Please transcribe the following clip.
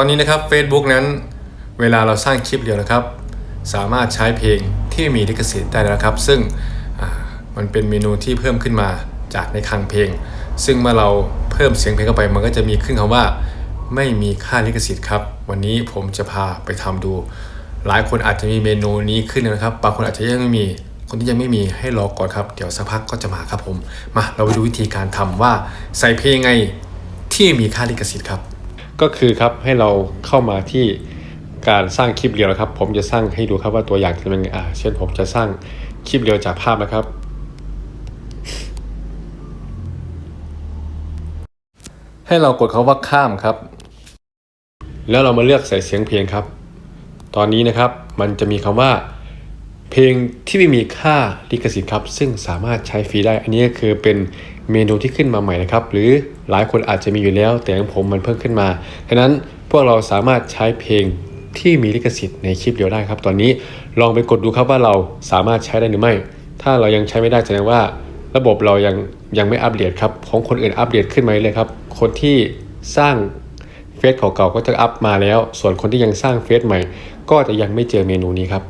ตอนนี้นะครับ Facebook นั้น เวลาเราสร้างคลิปเดียวนะครับ สามารถใช้เพลงที่มีลิขสิทธิ์ได้แล้วนะครับ ซึ่งมันเป็นเมนูที่เพิ่มขึ้นมาจากในคลังเพลง ซึ่งเมื่อเราเพิ่มเสียงเพลงเข้าไป มันก็จะมีขึ้นคำว่า ไม่มีค่าลิขสิทธิ์ครับ วันนี้ผมจะพาไปทำดู หลายคนอาจจะมีเมนูนี้ขึ้นนะครับ บางคนอาจจะยังไม่มี คนที่ยังไม่มีให้รอก่อนครับ เดี๋ยวสักพักก็จะมาครับผม มาเราไปดูวิธีการทำว่าใส่เพลงไงที่มีค่าลิขสิทธิ์ครับ ก็คือครับให้เราเข้ามาที่การสร้างคลิปเรียวนะครับ ผมจะสร้างให้ดูครับว่าตัวอย่างจะเป็นยังไงอ่าเช่นผมจะสร้างคลิปเรียวจากภาพนะครับ ให้เรากดคาว่าข้ามครับ แล้วเรามาเลือกใส่เสียงเพลงครับ ตอนนี้นะครับมันจะมีคำว่า เพลงที่ไม่มีค่าลิขสิทธิ์ครับ ซึ่งสามารถใช้ฟรีได้ อันนี้ก็คือเป็นเมนูที่ขึ้นมาใหม่นะครับ หรือหลายคนอาจจะมีอยู่แล้ว แต่ของผมมันเพิ่มขึ้นมาฉะนั้นพวกเราสามารถใช้เพลงที่มีลิขสิทธิ์ในคลิปเดียวได้ครับ ตอนนี้ลองไปกดดูครับว่าเราสามารถใช้ได้หรือไม่ ถ้าเรายังใช้ไม่ได้แสดงว่า ระบบเรายังยังไม่อัปเดตครับ ของคนอื่นอัปเดตขึ้นมาเลยครับ คนที่สร้างเฟซเก่าๆก็จะอัพมาแล้ว ส่วนคนที่ยังสร้างเฟซใหม่ ก็จะยังไม่เจอเมนูนี้ครับ